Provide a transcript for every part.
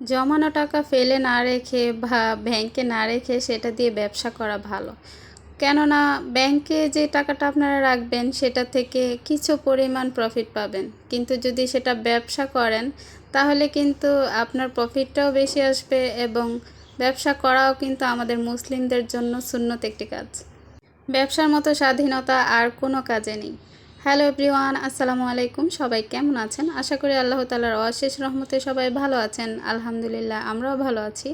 জমানো টাকা ফেলে না রেখে বা ব্যাংকে না রেখে সেটা দিয়ে ব্যবসা করা ভালো। কেননা ব্যাংকে যে টাকাটা আপনারা রাখবেন সেটা থেকে কিছু পরিমাণ প্রফিট পাবেন। কিন্তু যদি সেটা ব্যবসা করেন, তাহলে কিন্তু আপনার প্রফিটটাও বেশি আসবে এবং ব্যবসা করাও কিন্তু আমাদের মুসলিমদের জন্য শূন্যত একটি কাজ। ব্যবসার মতো স্বাধীনতা আর কোনো কাজে নেই। হ্যালো এভরিওয়ান, আসসালামু আলাইকুম। সবাই কেমন আছেন? আশা করি আল্লাহ তালার অশেষ রহমতে সবাই ভালো আছেন। আলহামদুলিল্লাহ, আমরাও ভালো আছি।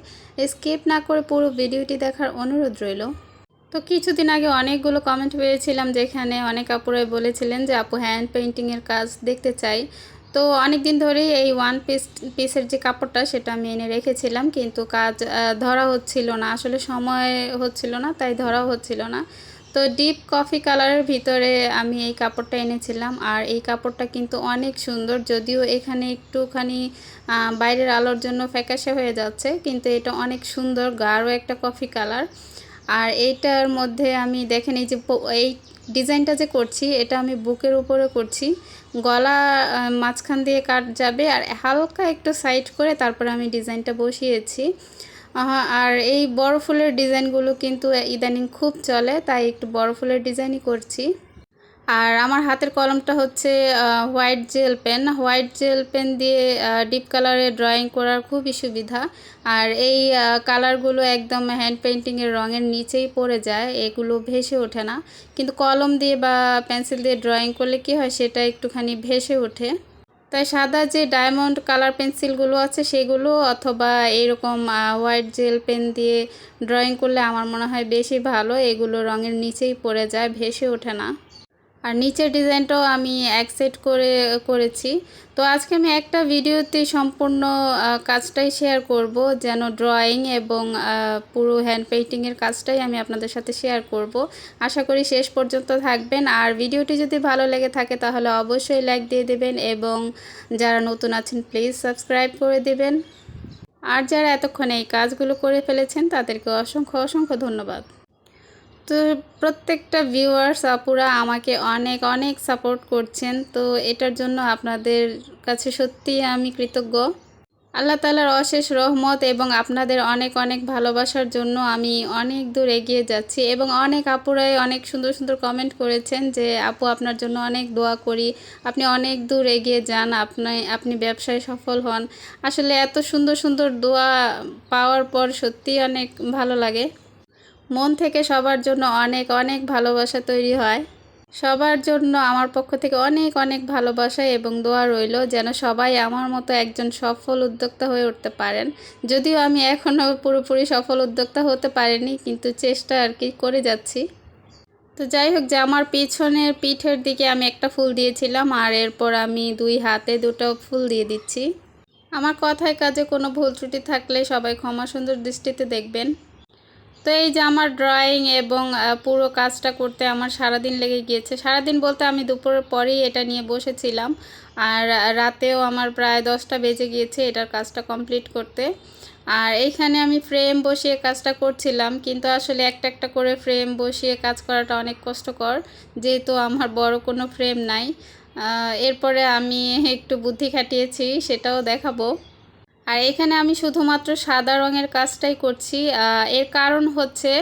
স্কিপ না করে পুরো ভিডিওটি দেখার অনুরোধ রইল। তো কিছুদিন আগে অনেকগুলো কমেন্ট পেয়েছিলাম যেখানে অনেক আপুরাই বলেছিলেন যে, আপু হ্যান্ড পেন্টিংয়ের কাজ দেখতে চাই। তো অনেক দিন ধরেই এই ওয়ান পিস পিসের যে কাপড়টা, সেটা আমি এনে রেখেছিলাম। কিন্তু কাজ ধরা হচ্ছিল না। আসলে সময় হচ্ছিল না, তাই ধরাও হচ্ছিল না। তো ডিপ কফি কালারের ভিতরে আমি এই কাপড়টা এনেছিলাম। আর এই কাপড়টা কিন্তু অনেক সুন্দর, যদিও এখানে একটুখানি বাইরের আলোর জন্য ফ্যাকাশে হয়ে যাচ্ছে, কিন্তু এটা অনেক সুন্দর, গাঢ় একটা কফি কালার আর এইটার মধ্যে আমি দেখেন এই যে এই ডিজাইনটা যে করছি, এটা আমি বুকের উপরে করছি। গলা মাঝখান দিয়ে কাট যাবে, আর হালকা একটু সাইড করে তারপরে আমি ডিজাইনটা বসিয়েছি। আর এই বড় ফুলের ডিজাইনগুলো কিন্তু ইদানিং খুব চলে, তাই একটু বড় ফুলের ডিজাইনই করছি। আর আমার হাতের কলমটা হচ্ছে white gel pen. White gel pen দিয়ে ডিপ কালারে ড্রয়িং করার খুবই সুবিধা। আর এই কালারগুলো একদম হ্যান্ড পেন্টিংয়ের রঙের নিচেই পড়ে যায়, এগুলো ভেসে ওঠে না। কিন্তু কলম দিয়ে বা পেন্সিল দিয়ে ড্রয়িং করলে কি হয়, সেটা একটুখানি ভেসে ওঠে। তাই সাদা যে ডায়মন্ড কালার পেন্সিলগুলো আছে সেগুলো অথবা এরকম হোয়াইট জেল পেন দিয়ে ড্রয়িং করলে আমার মনে হয় বেশি ভালো। এগুলো রঙের নিচেই পড়ে যায়, ভেসে ওঠে না। আর নিচের ডিজাইনটাও আমি এক সেট করে, করেছি। তো আজকে আমি একটা ভিডিওতে সম্পূর্ণ কাজটাই শেয়ার করব, যেন ড্রয়িং এবং পুরো হ্যান্ড পেইন্টিংয়ের কাজটাই আমি আপনাদের সাথে শেয়ার করব। আশা করি শেষ পর্যন্ত থাকবেন। আর ভিডিওটি যদি ভালো লেগে থাকে তাহলে অবশ্যই লাইক দিয়ে দেবেন এবং যারা নতুন আছেন প্লিজ সাবস্ক্রাইব করে দেবেন। আর যারা এতক্ষণ এই কাজগুলো করে ফেলেছেন তাদেরকে অসংখ্য অসংখ্য ধন্যবাদ। তো প্রত্যেকটা ভিউয়ার্স আপুরা আমাকে অনেক অনেক সাপোর্ট করছেন। তো এটার জন্য আপনাদের কাছে সত্যি আমি কৃতজ্ঞ। আল্লাহ তালার অশেষ রহমত এবং আপনাদের অনেক অনেক ভালোবাসার জন্য আমি অনেক দূর এগিয়ে যাচ্ছি এবং অনেক আপুরাই অনেক সুন্দর সুন্দর কমেন্ট করেছেন যে, আপু, আপনার জন্য অনেক দোয়া করি। আপনি অনেক দূর এগিয়ে যান। আপনি আপনি ব্যবসায় সফল হন। আসলে এত সুন্দর সুন্দর দোয়া পাওয়ার পর সত্যিই অনেক ভালো লাগে। মন থেকে সবার জন্য অনেক অনেক ভালোবাসা তৈরি হয়। সবার জন্য আমার পক্ষ থেকে অনেক অনেক ভালোবাসা এবং দোয়া রইল যেন সবাই আমার মতো একজন সফল উদ্যোক্তা হয়ে উঠতে পারেন। যদিও আমি এখনও পুরোপুরি সফল উদ্যোক্তা হতে পারিনি, কিন্তু চেষ্টা আর কি করে যাচ্ছি। তো যাই হোক, যে আমার পিছনের পিঠের দিকে আমি একটা ফুল দিয়েছিলাম আর এরপর আমি দুই হাতে দুটো ফুল দিয়ে দিচ্ছি। আমার কথায় কাজে কোনো ভুল ত্রুটি থাকলে সবাই ক্ষমা সুন্দর দৃষ্টিতে দেখবেন। তো এই যে আমার ড্রয়িং এবং পুরো কাজটা করতে আমার সারাদিন লেগে গিয়েছে। সারাদিন বলতে আমি দুপুরের পরেই এটা নিয়ে বসেছিলাম। আর রাতেও আমার প্রায় দশটা বেজে গিয়েছে এটার কাজটা কমপ্লিট করতে। আর এইখানে আমি ফ্রেম বসিয়ে কাজটা করছিলাম, কিন্তু আসলে একটা একটা করে ফ্রেম বসিয়ে কাজ করাটা অনেক কষ্টকর, যেহেতু আমার বড় কোনো ফ্রেম নাই। এরপরে আমি একটু বুদ্ধি খাটিয়েছি, সেটাও দেখাবো। আর এখানে আমি শুধুমাত্র সাদা রঙের কাজটাই করছি। এর কারণ হচ্ছে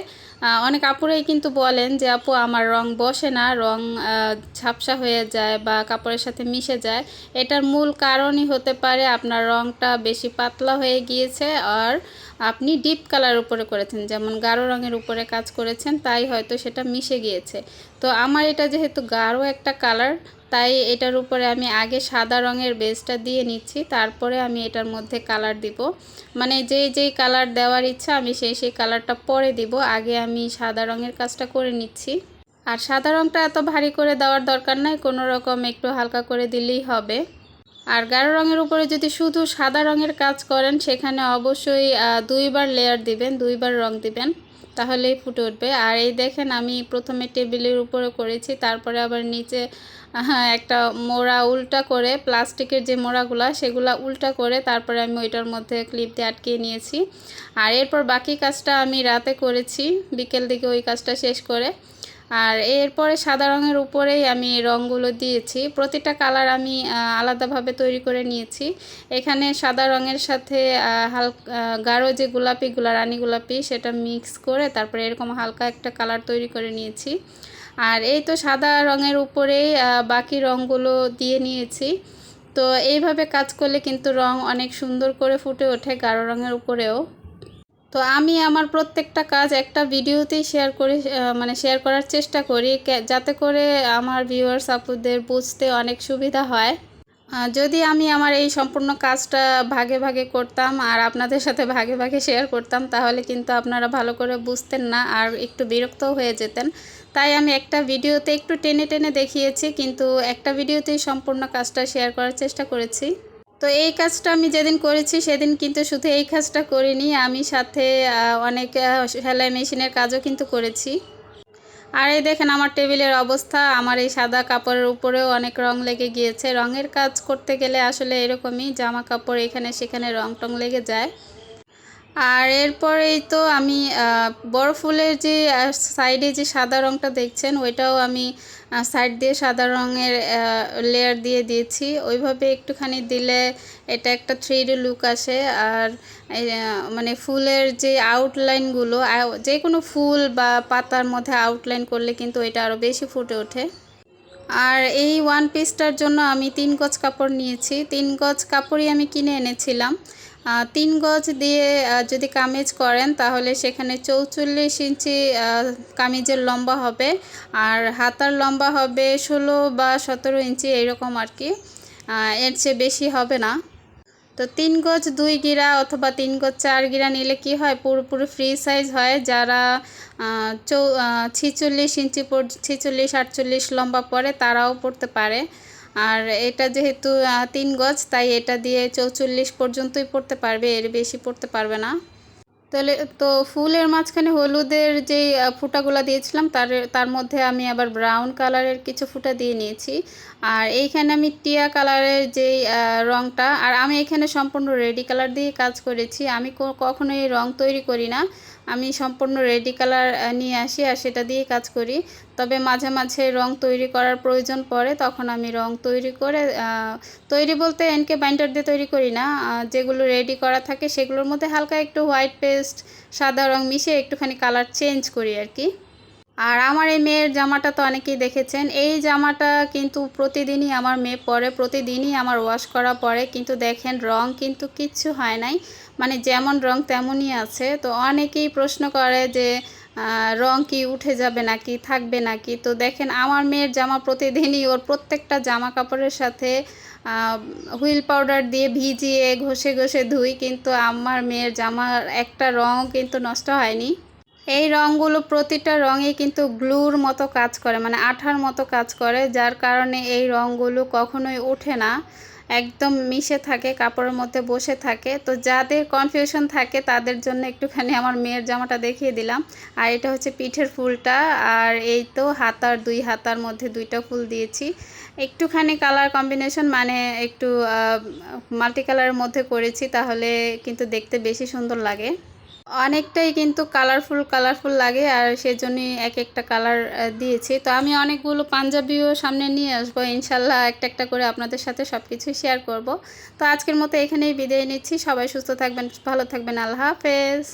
অনেক আপুরাই কিন্তু বলেন যে, আপু, আমার রং বসে না, রং ঝাপসা হয়ে যায় বা কাপড়ের সাথে মিশে যায়। এটার মূল কারণই হতে পারে আপনার রংটা বেশি পাতলা হয়ে গিয়েছে, আর আপনি ডিপ কালার উপরে করেছেন, যেমন গাঢ় রঙের উপরে কাজ করেছেন, তাই হয়তো সেটা মিশে গিয়েছে। তো আমার এটা যেহেতু গাঢ় একটা কালার, তাই এটার উপরে আমি আগে সাদা রঙের বেসটা দিয়ে নিচ্ছি, তারপরে আমি এটার মধ্যে কালার দিব। মানে যেই যেই কালার দেওয়ার ইচ্ছা, আমি সেই সেই কালারটা পরে দিব, আগে আমি সাদা রঙের কাজটা করে নিচ্ছি। আর সাদা রঙটা এত ভারী করে দেওয়ার দরকার নাই, কোনো রকম একটু হালকা করে দিলেই হবে। আর গাঢ় রঙের উপরে যদি শুধু সাদা রঙের কাজ করেন, সেখানে অবশ্যই দুইবার লেয়ার দিবেন, দুইবার রং দিবেন, তাহলেই ফুটে উঠবে। আর এই দেখেন, আমি প্রথমে টেবিলের উপরে করেছি, তারপরে আবার নিচে একটা মোড়া উল্টা করে, প্লাস্টিকের যে মোড়াগুলা, সেগুলা উল্টা করে, তারপরে আমি ওইটার মধ্যে ক্লিপ দিয়ে আটকিয়ে নিয়েছি। আর এরপর বাকি কাজটা আমি রাতে করেছি, বিকেল দিকে ওই কাজটা শেষ করে। আর এরপরে সাদা রঙের উপরেই আমি রঙগুলো দিয়েছি। প্রতিটা কালার আমি আলাদাভাবে তৈরি করে নিয়েছি। এখানে সাদা রঙের সাথে হালকা গাঢ় যে গোলাপিগুলা রানী গোলাপি সেটা মিক্স করে তারপরে এরকম হালকা একটা কালার তৈরি করে নিয়েছি। আর এই তো সাদা রঙের উপরেই বাকি রঙগুলো দিয়ে নিয়েছি। তো এইভাবে কাজ করলে কিন্তু রং অনেক সুন্দর করে ফুটে ওঠে গাঢ় রঙের উপরেও। তো আমি আমার প্রত্যেকটা কাজ একটা ভিডিওতেই শেয়ার করি মানে শেয়ার করার চেষ্টা করি যাতে করে আমার ভিউয়ার্স আপুদের বুঝতে অনেক সুবিধা হয়। যদি আমি আমার এই সম্পূর্ণ কাজটা ভাগে ভাগে করতাম আর আপনাদের সাথে ভাগে ভাগে শেয়ার করতাম, তাহলে কিন্তু আপনারা ভালো করে বুঝতেন না আর একটু বিরক্তও হয়ে যেতেন। তাই আমি একটা ভিডিওতে একটু টেনে টেনে দেখিয়েছি, কিন্তু একটা ভিডিওতেই সম্পূর্ণ কাজটা শেয়ার করার চেষ্টা করেছি। তো এই কাজটা আমি যেদিন করেছি সেদিন কিন্তু শুধু এই কাজটা করিনি, আমি সাথে অনেক সেলাই মেশিনের কাজও কিন্তু করেছি। আর এই দেখেন আমার টেবিলের অবস্থা, আমার এই সাদা কাপড়ের উপরেও অনেক রং লেগে গিয়েছে। রঙের কাজ করতে গেলে আসলে এরকমই, জামা কাপড় এখানে সেখানে রং টং লেগে যায়। আর এরপরেই তো আমি বড় ফুলের যে সাইডে যে সাদা রংটা দেখছেন, ওইটাও আমি সাইড দিয়ে সাদা রঙের লেয়ার দিয়ে দিয়েছি। ওইভাবে একটুখানি দিলে এটা একটা থ্রি লুক আসে। আর মানে ফুলের যে আউটলাইনগুলো যে কোনো ফুল বা পাতার মধ্যে আউটলাইন করলে কিন্তু এটা আরও বেশি ফুটে ওঠে। আর এই ওয়ান পিসটার জন্য আমি তিন গজ কাপড় নিয়েছি। তিন গজ কাপড়ই আমি কিনে এনেছিলাম। তিন গজ দিয়ে যদি কামিজ করেন, তাহলে সেখানে চৌচল্লিশ ইঞ্চি কামিজের লম্বা হবে। আর হাতার লম্বা হবে ষোলো বা সতেরো ইঞ্চি, এরকম আর কি। এর চেয়ে বেশি হবে না। তো তিন গজ দুই গিরা অথবা তিন গজ চার গিরা নিলে কি হয়? পুরোপুরি ফ্রি সাইজ হয়। যারা চৌ ছিচল্লিশ ইঞ্চি পর, ছিচল্লিশ, আটচল্লিশ লম্বা পরে, তারাও পড়তে পারে। আর এটা যেহেতু তিন গজ, তাই এটা দিয়ে চৌচল্লিশ পর্যন্তই পড়তে পারবে, এর বেশি পড়তে পারবে না। তাহলে, তো ফুলের মাঝখানে হলুদের যে ফুটাগুলো দিয়েছিলাম, তার তার মধ্যে আমি আবার ব্রাউন কালারের কিছু ফুটা দিয়ে নিয়েছি। আর এইখানে আমি টিয়া কালারের যে রঙটা আর আমি এখানে সম্পূর্ণ রেডি কালার দিয়ে কাজ করেছি। আমি ক- কখনোই রং তৈরি করি না। আমি সম্পূর্ণ রেডি কালার নিয়ে আসি আর সেটা দিয়ে কাজ করি। তবে মাঝে মাঝে রং তৈরি করার প্রয়োজন পড়ে, তখন আমি রং তৈরি করে তৈরি বলতে এনকে বাইন্ডার দিয়ে তৈরি করি না। যেগুলো রেডি করা থাকে সেগুলোর মধ্যে হালকা একটু হোয়াইট পেস্ট সাদা রং মিশিয়ে একটুখানি কালার চেঞ্জ করি আর কি। আর আমার এই মেয়ের জামাটা তো অনেকেই দেখেছেন। এই জামাটা কিন্তু প্রতিদিনই আমার মেয়ে পরে, প্রতিদিনই আমার ওয়াশ করা পরে। কিন্তু দেখেন, রং কিন্তু কিচ্ছু হয় নাই। মানে যেমন রং তেমনই আছে। তো অনেকেই প্রশ্ন করে যে রং কি উঠে যাবে নাকি, থাকবে নাকি? তো দেখেন, আমার মেয়ের জামা প্রতিদিনই ওর প্রত্যেকটা জামা কাপড়ের সাথে হুইল পাউডার দিয়ে ভিজিয়ে ঘষে ঘষে ধুই। কিন্তু আমার মেয়ের জামার একটা রঙও কিন্তু নষ্ট হয়নি। এই রঙগুলো প্রতিটা রঙে কিন্তু গ্লুর মতো কাজ করে মানে আঠার মতো কাজ করে, যার কারণে এই রঙগুলো কখনোই ওঠে না। একদম মিশে থাকে, কাপড়ের মধ্যে বসে থাকে। তো যাদের কনফিউশন থাকে, তাদের জন্য একটুখানি আমার মেয়ের জামাটা দেখিয়ে দিলাম। আর এটা হচ্ছে পিঠের ফুলটা, আর এই তো হাতার, দুই হাতার মধ্যে দুইটা ফুল দিয়েছি। একটুখানি কালার কম্বিনেশন মানে একটু মাল্টি কালারের মধ্যে করেছি, তাহলে কিন্তু দেখতে বেশি সুন্দর লাগে। অনেকটাই কিন্তু কালারফুল কালারফুল লাগে আর সেজন্যই এক একটা কালার দিয়েছি। তো আমি অনেকগুলো পাঞ্জাবিও সামনে নিয়ে আসব। ইনশাল্লাহ একটা একটা করে আপনাদের সাথে সব কিছু শেয়ার করব। তো আজকের মতো এখানেই বিদায় নিচ্ছি। সবাই সুস্থ থাকবেন, ভালো থাকবেন। আল্লাহ হাফেজ।